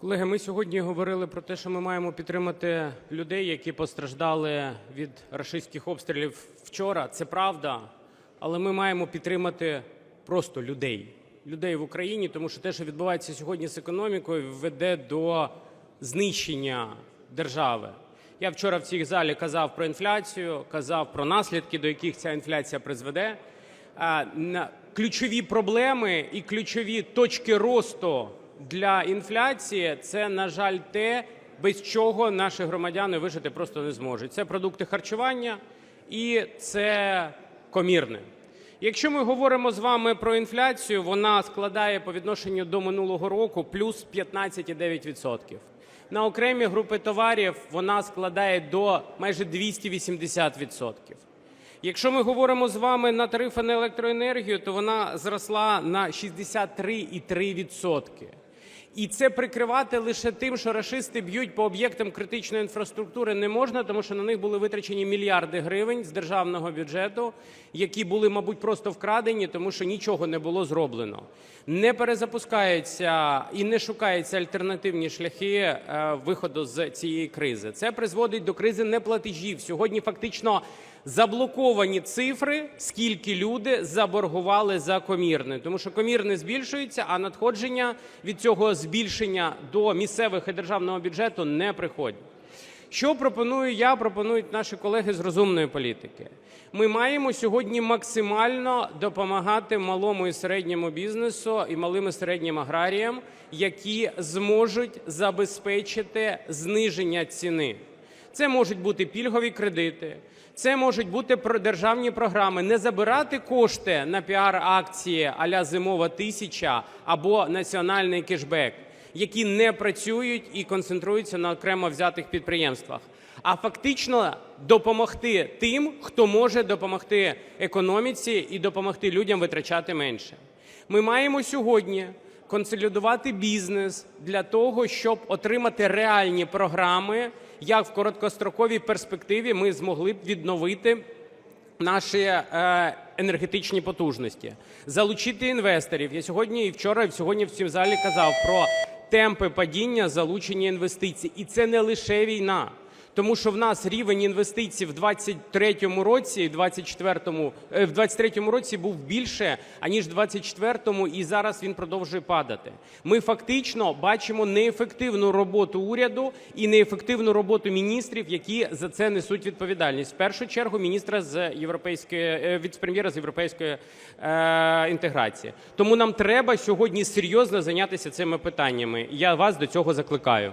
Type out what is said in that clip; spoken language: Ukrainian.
Колеги, ми сьогодні говорили про те, що ми маємо підтримати людей, які постраждали від рашистських обстрілів вчора. Це правда, але ми маємо підтримати просто людей, людей в Україні, тому що те, що відбувається сьогодні з економікою, веде до знищення держави. Я вчора в цій залі казав про інфляцію, казав про наслідки, до яких ця інфляція призведе. Ключові проблеми і ключові точки росту для інфляції це, на жаль, те, без чого наші громадяни вижити просто не зможуть. Це продукти харчування і це комірне. Якщо ми говоримо з вами про інфляцію, вона складає по відношенню до минулого року плюс 15,9%. На окремі групи товарів вона складає до майже 280%. Якщо ми говоримо з вами на тарифи на електроенергію, то вона зросла на 63,3%. І це прикривати лише тим, що рашисти б'ють по об'єктам критичної інфраструктури не можна, тому що на них були витрачені мільярди гривень з державного бюджету, які були, мабуть, просто вкрадені, тому що нічого не було зроблено. Не перезапускаються і не шукаються альтернативні шляхи е, виходу з цієї кризи. Це призводить до кризи неплатежів. Сьогодні фактично заблоковані цифри, скільки люди заборгували за комірне, тому що комірне збільшується, а надходження від цього збільшення до місцевих і державного бюджету не приходять. Що пропоную я, пропонують наші колеги з розумної політики. Ми маємо сьогодні максимально допомагати малому і середньому бізнесу і малим і середнім аграріям, які зможуть забезпечити зниження ціни. Це можуть бути пільгові кредити, це можуть бути державні програми. Не забирати кошти на піар-акції а-ля зимова тисяча або національний кешбек, які не працюють і концентруються на окремо взятих підприємствах, а фактично допомогти тим, хто може допомогти економіці і допомогти людям витрачати менше. Ми маємо сьогодні консолідувати бізнес для того, щоб отримати реальні програми, як в короткостроковій перспективі ми змогли б відновити наші е, енергетичні потужності, залучити інвесторів. Я сьогодні і вчора, і сьогодні в цій залі казав про темпи падіння залучення інвестицій. І це не лише війна. Тому що в нас рівень інвестицій в 23-му році і 24-му, е, в 23-му році був більше, аніж в 24-му, і зараз він продовжує падати. Ми фактично бачимо неефективну роботу уряду і неефективну роботу міністрів, які за це несуть відповідальність. В першу чергу міністра з європейської е, віце-прем'єра з європейської е, інтеграції. Тому нам треба сьогодні серйозно зайнятися цими питаннями. Я вас до цього закликаю.